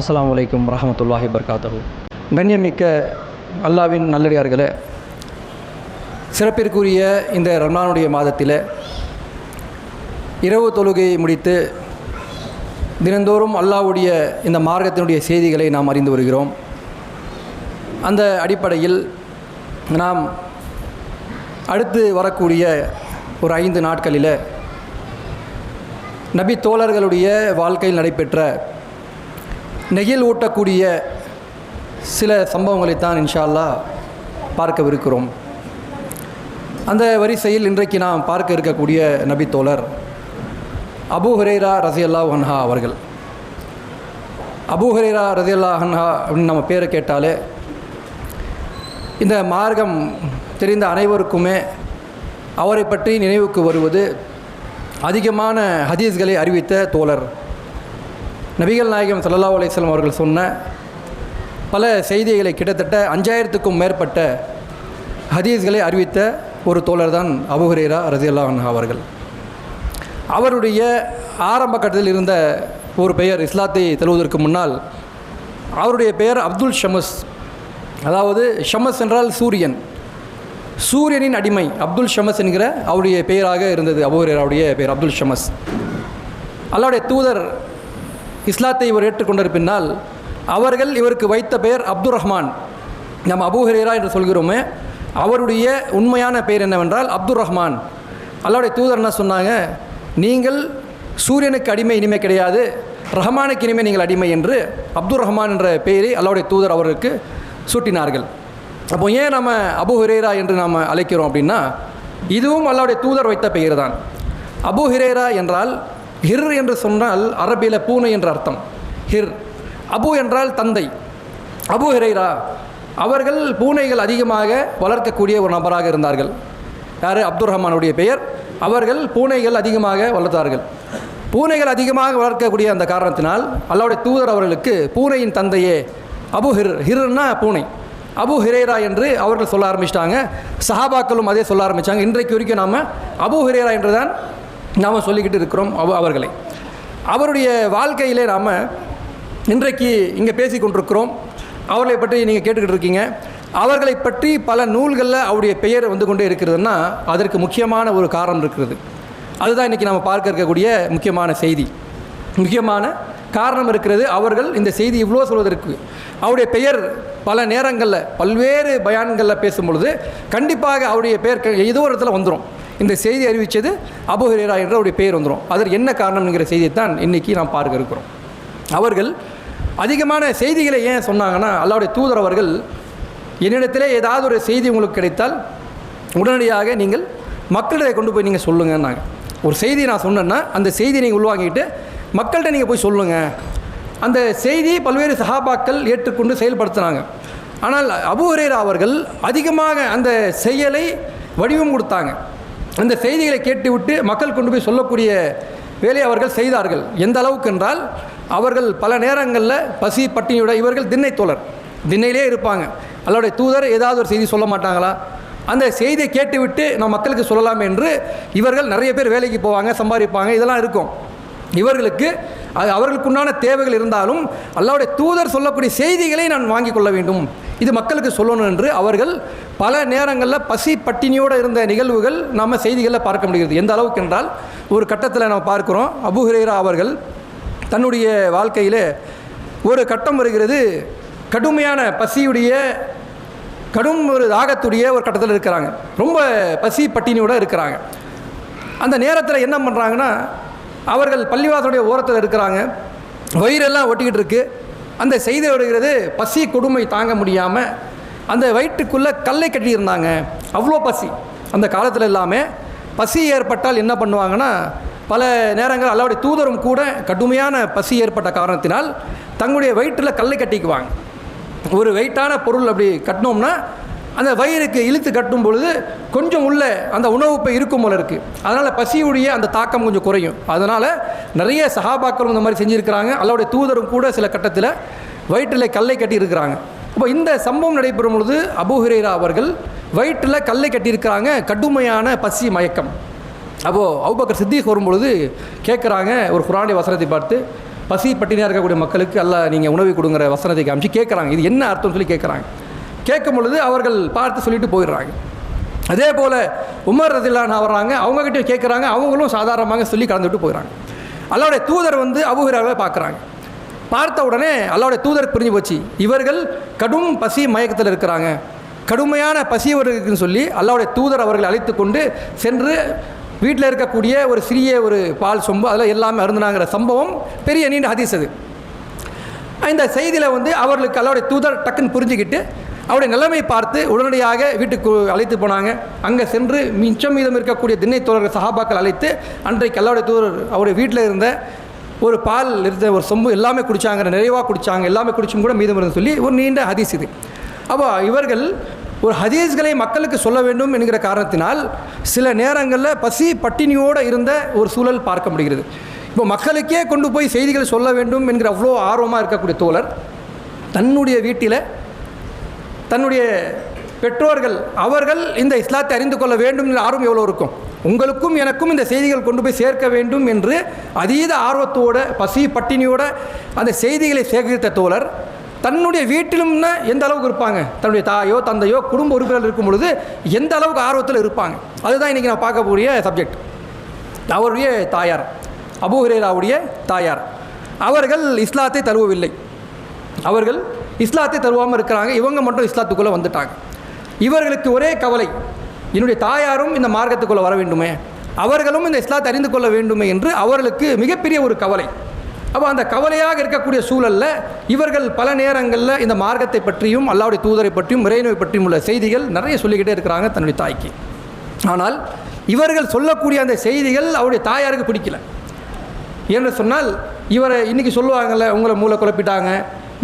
அஸ்லாம் அலைக்கும் ரஹமத்துல்லாஹி வபரகாத்துஹு. கண்ணியமிக்க அல்லாவின் நல்லடியார்களே சிறப்பிற்குரிய இந்த ரம்லானுடைய மாதத்தில் இரவு தொழுகையை முடித்து தினந்தோறும் அல்லாஹ்வுடைய இந்த மார்க்கத்தினுடைய செய்திகளை நாம் அறிந்து வருகிறோம். அந்த அடிப்படையில் நாம் அடுத்து வரக்கூடிய ஒரு ஐந்து நாட்களில் நபி தோழர்களுடைய வாழ்க்கையில் நடைபெற்ற நெகில் ஊட்டக்கூடிய சில சம்பவங்களைத்தான் இன்ஷா அல்லாஹ் பார்க்கவிருக்கிறோம். அந்த வரிசையில் இன்றைக்கு நாம் பார்க்க இருக்கக்கூடிய நபி தோழர் அபு ஹுரேரா ரசியல்லா ஹன்ஹா அவர்கள். அபு ஹுரேரா ரசியல்லா ஹன்ஹா அப்படின்னு நம்ம பேரை கேட்டாலே இந்த மார்க்கம் தெரிந்த அனைவருக்குமே அவரை பற்றி நினைவுக்கு வருவது அதிகமான ஹதீஸ்களை அறிவித்த தோழர். நபிகள் நாயகம் சல்லா அலிஸ்லாம் அவர்கள் சொன்ன பல செய்திகளை கிட்டத்தட்ட அஞ்சாயிரத்துக்கும் மேற்பட்ட ஹதீஸ்களை அறிவித்த ஒரு தோழர் தான் அபுஹரேரா ரசியல்லா அவர்கள். அவருடைய ஆரம்ப கட்டத்தில் இருந்த ஒரு பெயர் இஸ்லாத்தை தழுவதற்கு முன்னால் அவருடைய பெயர் அப்துல் ஷமஸ் அதாவது ஷமஸ் என்றால் சூரியன். சூரியனின் அடிமை அப்துல் ஷமஸ் என்கிற அவருடைய பெயராக இருந்தது அபுஹரேராவுடைய பெயர் அப்துல் ஷமஸ். அல்லாவுடைய தூதர் இஸ்லாத்தை இவர் ஏற்றுக்கொண்ட பின்னால் அவர்கள் இவருக்கு வைத்த பெயர் அப்துல் ரஹ்மான். நம்ம அபூஹரேரா என்று சொல்கிறோமே அவருடைய உண்மையான பெயர் என்னவென்றால் அப்துல் ரஹ்மான். அல்லாவுடைய தூதர் என்ன சொன்னாங்க நீங்கள் சூரியனுக்கு அடிமை இனிமே கிடையாது. ரஹ்மானுக்கு இனிமே நீங்கள் அடிமை என்று அப்துல் ரஹ்மான் என்ற பெயரை அல்லாவுடைய தூதர் அவருக்கு சூட்டினார்கள். அப்போ ஏன் நம்ம அபு ஹுரேரா என்று நாம் அழைக்கிறோம் அப்படின்னா இதுவும் அல்லாவுடைய தூதர் வைத்த பெயர் தான். அபு ஹிரேரா என்றால் ஹிர் என்று சொன்னால் அரபியில் பூனை என்ற அர்த்தம். ஹிர். அபு என்றால் தந்தை. அபு ஹிரைரா அவர்கள் பூனைகள் அதிகமாக வளர்க்கக்கூடிய ஒரு நபராக இருந்தார்கள். யார்? அப்துல் ரஹ்மானுடைய பெயர். அவர்கள் பூனைகள் அதிகமாக வளர்த்தார்கள். பூனைகள் அதிகமாக வளர்க்கக்கூடிய அந்த காரணத்தினால் அல்லாவுடைய தூதர் அவர்களுக்கு பூனையின் தந்தையே அபு ஹிர் ஹிர்னா பூனை. அபு ஹிரேரா என்று அவர்கள் சொல்ல ஆரம்பிச்சிட்டாங்க. சஹாபாக்களும் அதே சொல்ல ஆரம்பித்தாங்க இன்றைக்கு வரைக்கும் நாம் அபு ஹிரேரா என்று தான் நாம் சொல்லிக்கிட்டு இருக்கிறோம் அவ அவர்களை. அவருடைய வாழ்க்கையிலே நாம் இன்றைக்கு இங்கே பேசி கொண்டிருக்கிறோம். அவர்களை பற்றி நீங்கள் கேட்டுக்கிட்டு இருக்கீங்க. அவர்களை பற்றி பல நூல்களில் அவருடைய பெயர் வந்து கொண்டே இருக்கிறதுன்னா அதற்கு முக்கியமான ஒரு காரணம் இருக்கிறது. அதுதான் இன்றைக்கி நம்ம பார்க்க இருக்கக்கூடிய முக்கியமான செய்தி. முக்கியமான காரணம் இருக்கிறது. அவர்கள் இந்த செய்தி இவ்வளோ சொல்வதற்கு. அவருடைய பெயர் பல நேரங்களில் பல்வேறு பயான்களில் பேசும்பொழுது கண்டிப்பாக அவருடைய பெயர் ஏதோ ஒரு இடத்துல வந்துடும் இந்த செய்தி அறிவித்தது அபுஹரேரா என்ற அவருடைய பெயர் வந்துடும் அதற்கு என்ன காரணம்ங்கிற செய்தியை தான் இன்றைக்கி நாம் பார்க்க இருக்கிறோம். அவர்கள் அதிகமான செய்திகளை ஏன் சொன்னாங்கன்னா அல்லாவுடைய தூதர் அவர்கள் என்னிடத்திலே ஏதாவது ஒரு செய்தி உங்களுக்கு கிடைத்தால் உடனடியாக நீங்கள் மக்களிடையே கொண்டு போய் நீங்கள் சொல்லுங்கன்னாங்க. ஒரு செய்தி நான் சொன்னேன்னா அந்த செய்தியை நீங்கள் உள்வாங்கிட்டு மக்கள்கிட்ட நீங்கள் போய் சொல்லுங்கள் அந்த செய்தியை பல்வேறு சஹாபாக்கள் ஏற்றுக்கொண்டு செயல்படுத்தினாங்க. ஆனால் அபுஹரேரா அவர்கள் அதிகமாக அந்த செயலை வடிவம் கொடுத்தாங்க. அந்த செய்திகளை கேட்டுவிட்டு மக்கள் கொண்டு போய் சொல்லக்கூடிய வேலையை அவர்கள் செய்தார்கள். எந்த அளவுக்கு என்றால் அவர்கள் பல நேரங்களில் பசி பட்டினியோட இவர்கள் திண்ணை தோழர். திண்ணையிலே இருப்பாங்க. அல்லோடைய தூதர் ஏதாவது ஒரு செய்தி சொல்ல மாட்டாங்களா? அந்த செய்தியை கேட்டுவிட்டு நம்ம மக்களுக்கு சொல்லலாம் என்று இவர்கள் நிறைய பேர் வேலைக்கு போவாங்க சம்பாதிப்பாங்க இதெல்லாம் இருக்கும். இவர்களுக்கு அது அவர்களுக்குண்டான தேவைகள் இருந்தாலும் அல்லாவுடைய தூதர் சொல்லக்கூடிய செய்திகளை நான் வாங்கிக் கொள்ள வேண்டும். இது மக்களுக்கு சொல்லணும் என்று அவர்கள் பல நேரங்களில் பசி பட்டினியோடு இருந்த நிகழ்வுகள் நம்ம செய்திகளில் பார்க்க முடிகிறது. எந்த அளவுக்கு என்றால் ஒரு கட்டத்தில் நம்ம பார்க்குறோம் அபுஹரேரா அவர்கள் தன்னுடைய வாழ்க்கையில் ஒரு கட்டம் வருகிறது. கடுமையான பசியுடைய கடும் ஒரு தாகத்துடைய ஒரு கட்டத்தில் இருக்கிறாங்க. ரொம்ப பசி பட்டினியோடு இருக்கிறாங்க. அந்த நேரத்தில் என்ன பண்ணுறாங்கன்னா அவர்கள் பள்ளிவாசனுடைய ஓரத்தில் இருக்கிறாங்க. வயிறெல்லாம் ஒட்டிக்கிட்டு இருக்கு. அந்த செய்தி வருகிறது பசி கொடுமை தாங்க முடியாமல் அந்த வயிற்றுக்குள்ளே கல்லை கட்டியிருந்தாங்க அவ்வளோ பசி. அந்த காலத்தில் எல்லாமே பசி ஏற்பட்டால் என்ன பண்ணுவாங்கன்னா பல நேரங்கள் அல்லாவுடைய தூதரும் கூட கடுமையான பசி ஏற்பட்ட காரணத்தினால் தங்களுடைய வயிற்றில் கல்லை கட்டிக்குவாங்க. ஒரு வெயிட்டான பொருள் அப்படி கட்டினோம்னா அந்த வயிறுக்கு இழுத்து கட்டும் பொழுது கொஞ்சம் உள்ள அந்த உணவு இப்போ இருக்கும் போல இருக்குது அதனால் பசியுடைய அந்த தாக்கம் கொஞ்சம் குறையும். அதனால் நிறைய சகாபாக்களும் இந்த மாதிரி செஞ்சுருக்கிறாங்க. அல்லவுடைய தூதரும் கூட சில கட்டத்தில் வயிற்றில் கல்லை கட்டியிருக்கிறாங்க. இப்போ இந்த சம்பவம் நடைபெறும் பொழுது அபுஹுரேரா அவர்கள் வயிற்றில் கல்லை கட்டியிருக்கிறாங்க. கடுமையான பசி மயக்கம். அப்போது அவுபக்கர் சித்திக் வரும்பொழுது கேட்குறாங்க ஒரு குரானுடைய வசனத்தை பார்த்து பசி பட்டினியாக இருக்கக்கூடிய மக்களுக்கு அல்ல நீங்கள் உணவு கொடுங்கிற வசனத்தை காமிச்சு கேட்குறாங்க இது என்ன அர்த்தம்னு சொல்லி கேட்குறாங்க கேட்கும் பொழுது அவர்கள் பார்த்து சொல்லிட்டு போயிடுறாங்க. அதே போல் உமர் ரதில்லான்னு வர்றாங்க. அவங்கக்கிட்ட கேட்குறாங்க. அவங்களும் சாதாரணமாக சொல்லி கலந்துட்டு போயிடறாங்க. அல்லாவுடைய தூதர் வந்து அபுஹுராவை பார்க்குறாங்க. பார்த்த உடனே அல்லாவுடைய தூதர் புரிஞ்சு போச்சு. இவர்கள் கடும் பசி மயக்கத்தில் இருக்கிறாங்க. கடுமையான பசி சொல்லி அல்லாவுடைய தூதர் அவர்களை அழைத்து கொண்டு சென்று வீட்டில் இருக்கக்கூடிய ஒரு சிறிய ஒரு பால் சொம்பு அதில் எல்லாமே அருந்தினாங்கிற சம்பவம் பெரிய நீண்ட ஹதீஸ் அது. இந்த செய்தியில் வந்து அவர்களுக்கு அல்லாவுடைய தூதர் டக்குன்னு புரிஞ்சுக்கிட்டு அவருடைய நிலைமை பார்த்து உடனடியாக வீட்டுக்கு அழைத்து போனாங்க. அங்கே சென்று மிச்சம் மீதம் இருக்கக்கூடிய திண்ணை தோழர்கள் சஹாபாக்கள் அழைத்து அன்றைக்கு அல்லாவுடைய தூரர் அவருடைய வீட்டில் இருந்த ஒரு பால் இருந்த ஒரு சொம்பு எல்லாமே குடித்தாங்க நிறைவாக குடித்தாங்க எல்லாமே குடிச்சும் கூட மீதம் இருந்து சொல்லி ஒரு நீண்ட ஹதீஸ் இது. அப்போ இவர்கள் ஒரு ஹதீஸ்களை மக்களுக்கு சொல்ல வேண்டும் என்கிற காரணத்தினால் சில நேரங்களில் பசி பட்டினியோடு இருந்த ஒரு சூழல் பார்க்க முடிகிறது. இப்போ மக்களுக்கே கொண்டு போய் செய்திகளை சொல்ல வேண்டும் என்கிற அவ்வளோ ஆர்வமாக இருக்கக்கூடிய தோழர் தன்னுடைய வீட்டில் தன்னுடைய பெற்றோர்கள் அவர்கள் இந்த இஸ்லாத்தை அறிந்து கொள்ள வேண்டும் என்ற ஆர்வம் எவ்வளோ இருக்கும்? உங்களுக்கும் எனக்கும் இந்த செய்திகள் கொண்டு போய் சேர்க்க வேண்டும் என்று அதீத ஆர்வத்தோட பசி பட்டினியோட அந்த செய்திகளை சேகரித்த தோழர் தன்னுடைய வீட்டிலும்னா எந்த அளவுக்கு இருப்பாங்க? தன்னுடைய தாயோ தந்தையோ குடும்ப உறுப்பினர்கள் இருக்கும் பொழுது எந்த அளவுக்கு ஆர்வத்தில் இருப்பாங்க? அதுதான் இன்றைக்கி நான் பார்க்கக்கூடிய சப்ஜெக்ட் அவருடைய தாயார் அபூஹரேராவுடைய தாயார். அவர்கள் இஸ்லாத்தை தழுவவில்லை. அவர்கள் இஸ்லாத்தை தருவாமல் இருக்கிறாங்க. இவங்க மட்டும் இஸ்லாத்துக்குள்ளே வந்துட்டாங்க. இவர்களுக்கு ஒரே கவலை என்னுடைய தாயாரும் இந்த மார்க்கத்துக்குள்ளே வர வேண்டுமே அவர்களும் இந்த இஸ்லாத்தை அறிந்து கொள்ள வேண்டுமே என்று அவர்களுக்கு மிகப்பெரிய ஒரு கவலை. அப்போ அந்த கவலையாக இருக்கக்கூடிய சூழலில் இவர்கள் பல நேரங்களில் இந்த மார்க்கத்தை பற்றியும் அல்லாவுடைய தூதரை பற்றியும் இறைநோய் பற்றியும் உள்ள செய்திகள் நிறைய சொல்லிக்கிட்டே இருக்கிறாங்க தன்னுடைய தாய்க்கு. ஆனால் இவர்கள் சொல்லக்கூடிய அந்த செய்திகள் அவருடைய தாயாருக்கு பிடிக்கல. என்று சொன்னால் இவரை இன்றைக்கி சொல்லுவாங்கள்ல உங்களை மூளை குழப்பிட்டாங்க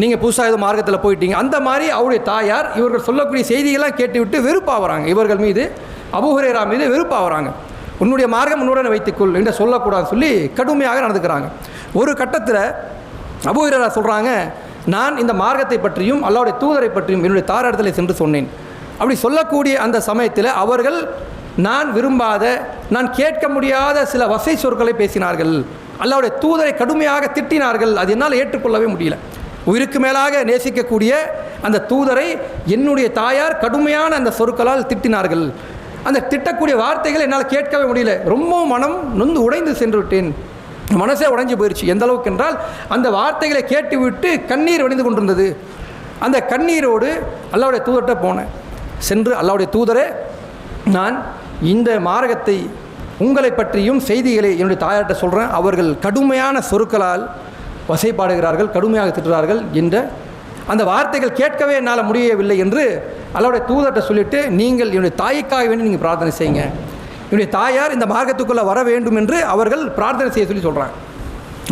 நீங்கள் புதுசாக ஏதோ மார்க்கத்தில் போயிட்டீங்க. அந்த மாதிரி அவருடைய தாயார் இவர்கள் சொல்லக்கூடிய செய்திகள்லாம் கேட்டுவிட்டு வெறுப்பாகிறாங்க இவர்கள் மீது அபுஹரேரா மீது வெறுப்பாகிறாங்க உன்னுடைய மார்க்கம் உன்னுடன் வைத்துக்கொள் என்று சொல்லக்கூடாதுன்னு சொல்லி கடுமையாக நடந்துக்கிறாங்க. ஒரு கட்டத்தில் அபுஹரேரா சொல்கிறாங்க நான் இந்த மார்க்கத்தை பற்றியும் அல்லாவுடைய தூதரை பற்றியும் என்னுடைய தாரிடத்தில் சென்று சொன்னேன். அப்படி சொல்லக்கூடிய அந்த சமயத்தில் அவர்கள் நான் விரும்பாத நான் கேட்க முடியாத சில வசை சொற்களை பேசினார்கள். அல்லாவுடைய தூதரை கடுமையாக திட்டினார்கள். அது என்னால் ஏற்றுக்கொள்ளவே முடியல. உயிருக்கு மேலாக நேசிக்கக்கூடிய அந்த தூதரை என்னுடைய தாயார் கடுமையான அந்த சொற்களால் திட்டினார்கள். அந்த திட்டக்கூடிய வார்த்தைகள் என்னால் கேட்கவே முடியல. ரொம்ப மனம் நொந்து உடைந்து சென்று விட்டேன். மனசே உடைஞ்சு போயிடுச்சு எந்த அளவுக்கு என்றால் அந்த வார்த்தைகளை கேட்டுவிட்டு கண்ணீர் வடிந்து கொண்டிருந்தது. அந்த கண்ணீரோடு அல்லாவுடைய தூதர்கிட்ட போனேன். சென்று அல்லாவுடைய தூதரே நான் இந்த மார்க்கத்தை உங்களை பற்றியும் செய்திகளை என்னுடைய தாயார்கிட்ட சொல்கிறேன் அவர்கள் கடுமையான சொற்களால் வசைப்பாடுகிறார்கள் கடுமையாக திட்டுறார்கள் என்ற அந்த வார்த்தைகள் கேட்கவே என்னால் முடியவில்லை என்று அல்லாவுடைய தூதர்கிட்ட சொல்லிவிட்டு நீங்கள் என்னுடைய தாய்க்காக வேண்டி நீங்கள் பிரார்த்தனை செய்யுங்க. என்னுடைய தாயார் இந்த மார்க்கத்துக்குள்ளே வர வேண்டும் என்று அவர்கள் பிரார்த்தனை செய்ய சொல்லி சொல்கிறாங்க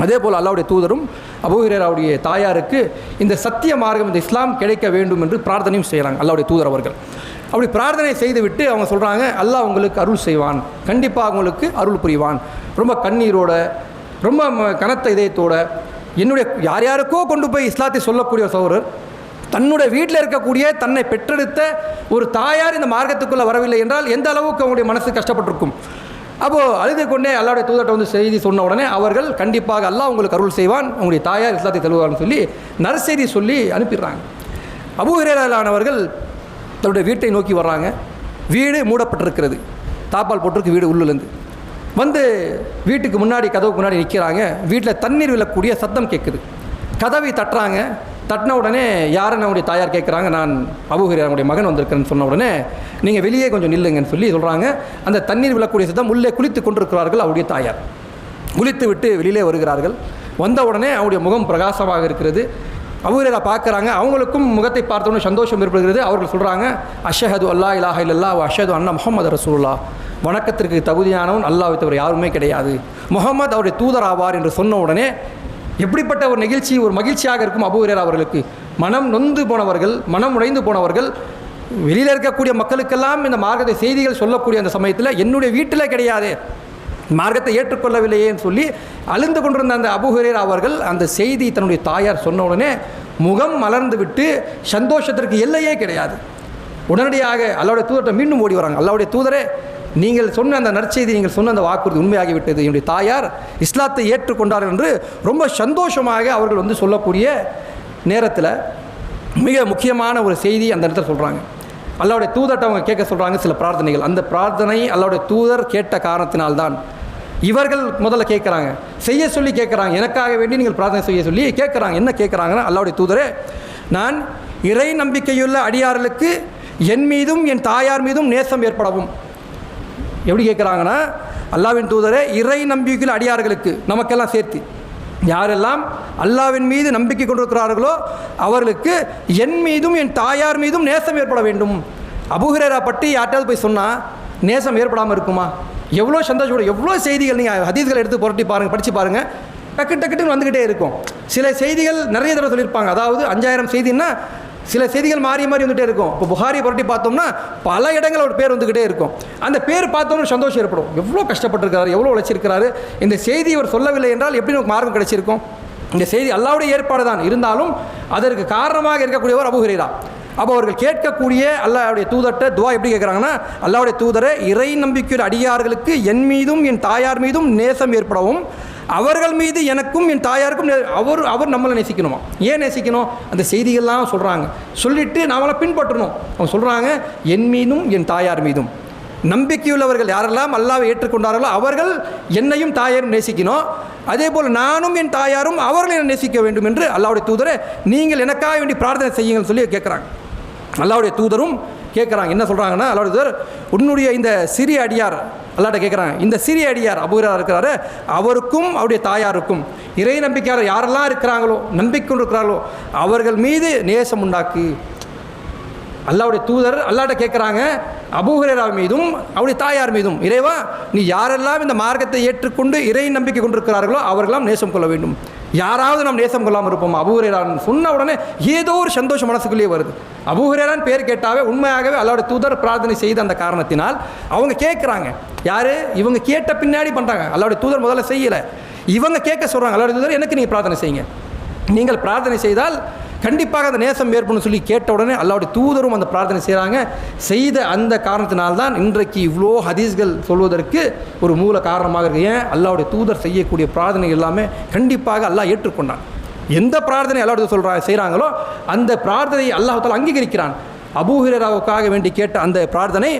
அதே போல் அல்லாவுடைய தூதரும் அபுஹிரேராவுடைய தாயாருக்கு இந்த சத்திய மார்க்கம் இந்த இஸ்லாம் கிடைக்க வேண்டும் என்று பிரார்த்தனையும் செய்கிறாங்க அல்லாவுடைய தூதர் அவர்கள். அப்படி பிரார்த்தனை செய்துவிட்டு அவங்க சொல்கிறாங்க அல்லாஹ் உங்களுக்கு அருள் செய்வான். கண்டிப்பாக உங்களுக்கு அருள் புரிவான். ரொம்ப கண்ணீரோட ரொம்ப ம- கனத்த இதயத்தோட என்னுடைய யார் யாருக்கோ கொண்டு போய் இஸ்லாத்தை சொல்லக்கூடிய சோழர் தன்னுடைய வீட்டில் இருக்கக்கூடிய தன்னை பெற்றெடுத்த ஒரு தாயார் இந்த மார்க்கத்துக்குள்ளே வரவில்லை என்றால் எந்த அளவுக்கு அவங்களுடைய மனசு கஷ்டப்பட்டிருக்கும்? அப்போது அழுது கொண்டே அல்லாவுடைய தூதர்கிட்ட வந்து செய்தி சொன்ன உடனே அவர்கள் கண்டிப்பாக அல்லாஹ் உங்களுக்கு அருள் செய்வான் உங்களுடைய தாயார் இஸ்லாத்தை தருவார்னு சொல்லி நற்செய்தி சொல்லி அனுப்பிடுறாங்க. அபு அபூஹிரேலானவர்கள் தன்னுடைய வீட்டை நோக்கி வர்றாங்க. வீடு மூடப்பட்டிருக்கிறது. தாப்பால் போட்டிருக்கு வீடு உள்ளுலேருந்து. வந்து வீட்டுக்கு முன்னாடி கதவுக்கு முன்னாடி நிற்கிறாங்க வீட்டில் தண்ணீர் விழக்கூடிய சத்தம் கேட்குது கதவை தட்டுறாங்க. தட்டின உடனே யாருன்னு அவங்களுடைய தாயார் கேட்குறாங்க நான் அபுஹிரனுடைய மகன் வந்திருக்கிறேன்னு சொன்ன உடனே நீங்கள் வெளியே கொஞ்சம் நில்லுங்கன்னு சொல்லி சொல்கிறாங்க அந்த தண்ணீர் விழக்கூடிய சத்தம் உள்ளே குளித்து கொண்டிருக்கிறார்கள் அவருடைய தாயார். குளித்து விட்டு வெளியிலே வருகிறார்கள். வந்த உடனே அவருடைய முகம் பிரகாசமாக இருக்கிறது. அபுஹரா பார்க்குறாங்க அவங்களுக்கும் முகத்தை பார்த்தோன்னே சந்தோஷம் ஏற்படுகிறது. அவர்கள் சொல்கிறாங்க அஷஹது அல்லா இலாஹ இல்லல்லா அஷது அண்ணா முகமது ரசூல்லா வணக்கத்திற்கு தகுதியானவன் அல்லாவை தவிர யாருமே கிடையாது. முகமது அவருடைய தூதர் ஆவார் என்று சொன்ன உடனே எப்படிப்பட்ட ஒரு நிகழ்ச்சி ஒரு மகிழ்ச்சியாக இருக்கும் அபுரேர் அவர்களுக்கு? மனம் நொந்து போனவர்கள் மனம் உடைந்து போனவர்கள் வெளியில் இருக்கக்கூடிய மக்களுக்கெல்லாம் இந்த மார்க்கத்தை செய்திகள் சொல்லக்கூடிய அந்த சமயத்தில் என்னுடைய வீட்டில் கிடையாது மார்க்கத்தை ஏற்றுக்கொள்ளவில்லையேன்னு சொல்லி அழுந்து கொண்டிருந்த அந்த அபுஹரேர் அவர்கள் அந்த செய்தி தன்னுடைய தாயார் சொன்ன உடனே முகம் மலர்ந்து விட்டு சந்தோஷத்திற்கு எல்லையே கிடையாது. உடனடியாக அல்லாவுடைய தூதர்கிட்ட மீண்டும் ஓடி வராங்க. அல்லாவுடைய தூதரே நீங்கள் சொன்ன அந்த நற்செய்தி நீங்கள் சொன்ன அந்த வாக்குறுதி உண்மையாகிவிட்டது. என்னுடைய தாயார் இஸ்லாத்தை ஏற்றுக்கொண்டார் என்று ரொம்ப சந்தோஷமாக அவர்கள் வந்து சொல்லக்கூடிய நேரத்தில் மிக முக்கியமான ஒரு செய்தி அந்த இடத்துல சொல்கிறாங்க அல்லாவுடைய தூதர்கிட்ட அவங்க கேட்க சொல்கிறாங்க சில பிரார்த்தனைகள். அந்த பிரார்த்தனை அல்லாவுடைய தூதர் கேட்ட காரணத்தினால்தான் இவர்கள் முதல்ல கேட்குறாங்க. செய்ய சொல்லி கேட்குறாங்க. எனக்காக வேண்டி நீங்கள் பிரார்த்தனை செய்ய சொல்லி கேட்குறாங்க. என்ன கேட்குறாங்கன்னா அல்லாவுடைய தூதரே நான் இறை நம்பிக்கையுள்ள அடியார்களுக்கு என் மீதும் என் தாயார் மீதும் நேசம் ஏற்படவும். எப்படி கேட்குறாங்கன்னா அல்லாவின் தூதரே இறை நம்பிக்கையில் அடியார்களுக்கு நமக்கெல்லாம் சேர்த்து. யாரெல்லாம் அல்லாவின் மீது நம்பிக்கை கொண்டிருக்கிறார்களோ அவர்களுக்கு என் மீதும் என் தாயார் மீதும் நேசம் ஏற்பட வேண்டும். அபுஹரேரா பற்றி யார்ட்டாவது போய் சொன்னால் நேசம் ஏற்படாமல் இருக்குமா? எவ்வளோ சந்தோஷப்படும் எவ்வளோ செய்திகள் நீங்கள் ஹதீஸ்களை எடுத்து புரட்டி பாருங்கள் படித்து பாருங்கள் டக்கு டக்குன்னு வந்துக்கிட்டே இருக்கும். சில செய்திகள் நிறைய தடவை சொல்லியிருப்பாங்க. அதாவது அஞ்சாயிரம் செய்தின்னா சில செய்திகள் மாறி மாறி வந்துகிட்டே இருக்கும். இப்போ புகாரி புரட்டி பார்த்தோம்னா பல இடங்கள் ஒரு பேர் வந்துக்கிட்டே இருக்கும். அந்த பேர் பார்த்தோம்னா சந்தோஷம் ஏற்படும். எவ்வளோ கஷ்டப்பட்டிருக்காரு எவ்வளோ உழைச்சிருக்கிறாரு. இந்த செய்தி இவர் சொல்லவில்லை என்றால் எப்படி நமக்கு மார்க்கம் கிடைச்சிருக்கும்? இந்த செய்தி அல்லாவுடைய ஏற்பாடு தான். இருந்தாலும் அதற்கு காரணமாக இருக்கக்கூடியவர் அபுஹரீரா அப்போ அவர்கள் கேட்கக்கூடிய அல்லாவுடைய தூதர்கிட்ட துவா எப்படி கேட்குறாங்கன்னா அல்லாவுடைய தூதரை இறை நம்பிக்கையுடைய அடியார்களுக்கு என் மீதும் என் தாயார் மீதும் நேசம் ஏற்படவும் அவர்கள் மீது எனக்கும் என் தாயாருக்கும் அவர் அவர் நம்மளை நேசிக்கணுமா? ஏன் நேசிக்கணும்? அந்த செய்திகள்லாம் சொல்கிறாங்க சொல்லிட்டு நாமளை பின்பற்றணும். அவங்க சொல்கிறாங்க என் மீதும் என் தாயார் மீதும். நம்பிக்கையுள்ளவர்கள் யாரெல்லாம் அல்லாவை ஏற்றுக்கொண்டார்களோ அவர்கள் என்னையும் தாயாரும் நேசிக்கணும். அதே போல் நானும் என் தாயாரும் அவர்களை என்னை நேசிக்க வேண்டும் என்று அல்லாவுடைய தூதரை நீங்கள் எனக்காக வேண்டி பிரார்த்தனை செய்யுங்கன்னு சொல்லி கேட்குறாங்க. அல்லாவுடைய தூதரும் கேட்குறாங்க. என்ன சொல்கிறாங்கன்னா அல்லாவுடைய தூதர் உன்னுடைய இந்த சிறிய அடியார் அல்லாட்ட கேட்குறாங்க இந்த சிறிய அடியார் அபூரா இருக்கிறாரு. அவருக்கும் அவருடைய தாயாருக்கும் இறை நம்பிக்கையாளர் யாரெல்லாம் இருக்கிறாங்களோ நம்பிக்கை கொண்டு இருக்கிறார்களோ அவர்கள் மீது நேசம் உண்டாக்கு அல்லாவுடைய தூதர் அல்லாட்ட கேட்குறாங்க அபூஹரேரா மீதும் அவருடைய தாயார் மீதும் இறைவா நீ யாரெல்லாம் இந்த மார்க்கத்தை ஏற்றுக்கொண்டு இறை நம்பிக்கை கொண்டிருக்கிறார்களோ அவர்களாம் நேசம் கொள்ள வேண்டும். யாராவது நாம் நேசம் கொள்ளாமல் இருப்போம்? அபூஹரேரான் சொன்ன உடனே ஏதோ ஒரு சந்தோஷம் மனசுக்குள்ளேயே வருது. அபூஹரேரான் பேர் கேட்டாவே உண்மையாகவே அல்லோட தூதர் பிரார்த்தனை செய்த அந்த காரணத்தினால் அவங்க கேட்குறாங்க யார்? இவங்க கேட்ட பின்னாடி பண்ணுறாங்க அல்லோட தூதர் முதல்ல செய்யலை. இவங்க கேட்க சொல்கிறாங்க அல்லோட தூதர் எனக்கு நீங்கள் பிரார்த்தனை செய்யுங்க. நீங்கள் பிரார்த்தனை செய்தால் கண்டிப்பாக அந்த நேசம் ஏற்படும் சொல்லி கேட்ட உடனே அல்லாவுடைய தூதரும் அந்த பிரார்த்தனை செய்கிறாங்க செய்த அந்த காரணத்தினால்தான் இன்றைக்கு இவ்வளோ ஹதீஸ்கள் சொல்வதற்கு ஒரு மூல காரணமாக இருக்கு. ஏன்? அல்லாவுடைய தூதர் செய்யக்கூடிய பிரார்த்தனை எல்லாமே கண்டிப்பாக அல்லாஹ் ஏற்றுக்கொண்டான். எந்த பிரார்த்தனை அல்லாவுடைய சொல்கிறா செய்கிறாங்களோ அந்த பிரார்த்தனையை அல்லாஹால அங்கீகரிக்கிறான். அபூஹிரராவுக்காக வேண்டி கேட்ட அந்த பிரார்த்தனை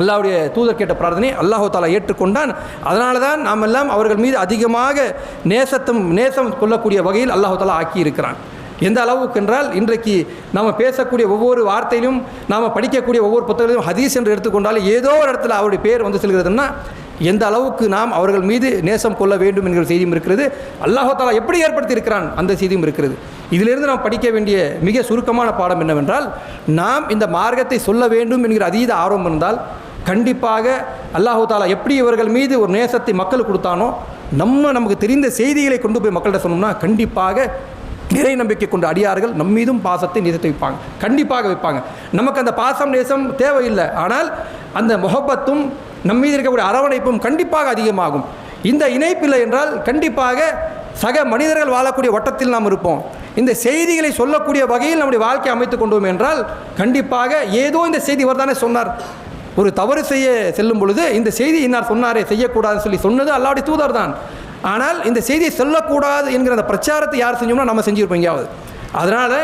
அல்லாவுடைய தூதர் கேட்ட பிரார்த்தனை அல்லாஹு தாலா ஏற்றுக்கொண்டான். அதனால தான் நாம் எல்லாம் அவர்கள் மீது அதிகமாக நேசத்தும் நேசம் கொள்ளக்கூடிய வகையில் அல்லாஹு தாலா ஆக்கி இருக்கிறான் எந்த அளவுக்கு என்றால் இன்றைக்கு நாம் பேசக்கூடிய ஒவ்வொரு வார்த்தையிலும் நாம் படிக்கக்கூடிய ஒவ்வொரு புத்தகத்திலும் ஹதீஸ் என்று எடுத்துக்கொண்டால் ஏதோ ஒரு இடத்துல அவருடைய பேர் வந்து செல்கிறதுன்னா எந்த அளவுக்கு நாம் அவர்கள் மீது நேசம் கொள்ள வேண்டும் என்கிற செய்தியும் இருக்கிறது. அல்லாஹு தாலா எப்படி ஏற்படுத்தி இருக்கிறான் அந்த செய்தியும் இருக்கிறது. இதிலிருந்து நாம் படிக்க வேண்டிய மிக சுருக்கமான பாடம் என்னவென்றால் நாம் இந்த மார்க்கத்தை சொல்ல வேண்டும் என்கிற அதீத ஆர்வம் இருந்தால் கண்டிப்பாக அல்லாஹு தாலா எப்படி இவர்கள் மீது ஒரு நேசத்தை மக்களுக்கு கொடுத்தானோ நம்ம நமக்கு தெரிந்த செய்திகளை கொண்டு போய் மக்கள்கிட்ட சொன்னோம்னா கண்டிப்பாக இறை நம்பிக்கை கொண்ட அடியார்கள் நம் மீதும் பாசத்தை நேசத்தை வைப்பாங்க. கண்டிப்பாக வைப்பாங்க. நமக்கு அந்த பாசம் நேசம் தேவையில்லை. ஆனால் அந்த முகப்பத்தும் நம் மீது இருக்கக்கூடிய அரவணைப்பும் கண்டிப்பாக அதிகமாகும். இந்த இணைப்பில்லை என்றால் கண்டிப்பாக சக மனிதர்கள் வாழக்கூடிய வட்டத்தில் நாம் இருப்போம். இந்த செய்திகளை சொல்லக்கூடிய வகையில் நம்முடைய வாழ்க்கை அமைத்துக் கொண்டோம் என்றால் கண்டிப்பாக ஏதோ இந்த செய்தி இவர் தானே சொன்னார். ஒரு தவறு செய்ய செல்லும் பொழுது இந்த செய்தி இன்னார் சொன்னாரே செய்யக்கூடாதுன்னு சொல்லி சொன்னது அல்லாவுடைய தூதர் தான் ஆனால் இந்த செய்தியை சொல்லக்கூடாது என்கிற அந்த பிரச்சாரத்தை யார் செஞ்சோம்னா நம்ம செஞ்சுருப்போம் எங்கேயாவது. அதனால்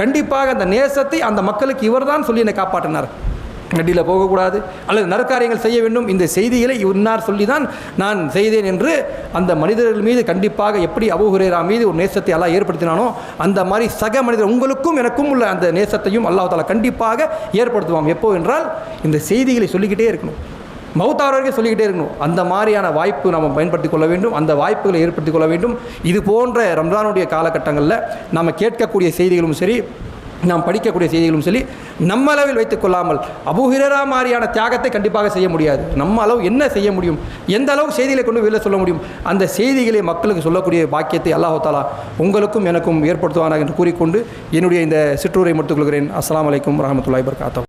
கண்டிப்பாக அந்த நேசத்தை அந்த மக்களுக்கு இவர் தான் சொல்லி என்னை காப்பாற்றினார். நடியில் போகக்கூடாது அல்லது நற்காரியங்கள் செய்ய வேண்டும் இந்த செய்திகளை இன்னார் சொல்லி தான் நான் செய்தேன் என்று அந்த மனிதர்கள் மீது கண்டிப்பாக எப்படி அபுஹுரேரா மீது ஒரு நேசத்தை எல்லாம் ஏற்படுத்தினானோ அந்த மாதிரி சக மனிதர் உங்களுக்கும் எனக்கும் உள்ள அந்த நேசத்தையும் அல்லாஹ் கண்டிப்பாக ஏற்படுத்துவான். எப்போ என்றால் இந்த செய்திகளை சொல்லிக்கிட்டே இருக்கணும். மௌத்தாரவர்கள் சொல்லிக்கிட்டே இருக்கணும். அந்த மாதிரியான வாய்ப்பு நம்ம பயன்படுத்திக் கொள்ள வேண்டும். அந்த வாய்ப்புகளை ஏற்படுத்திக் கொள்ள வேண்டும். இது போன்ற ரம்ஜானுடைய காலகட்டங்களில் நம்ம கேட்கக்கூடிய செய்திகளும் சரி நாம் படிக்கக்கூடிய செய்திகளும் சரி நம்ம அளவில் வைத்துக் கொள்ளாமல் அபுஹிரரா மாதிரியான தியாகத்தை கண்டிப்பாக செய்ய முடியாது. நம்ம அளவு என்ன செய்ய முடியும்? எந்த அளவு செய்திகளை கொண்டு வெளியில் சொல்ல முடியும்? அந்த செய்திகளை மக்களுக்கு சொல்லக்கூடிய பாக்கியத்தை அல்லாஹாலா உங்களுக்கும் எனக்கும் ஏற்படுத்துவானா என்று கூறிக்கொண்டு என்னுடைய இந்த சிற்றூரை முடித்துக் கொள்கிறேன். வலைக்கம் வரமத்துல்லாய் வரஹ்மத்துல்லாஹி வபரகாத்துஹு.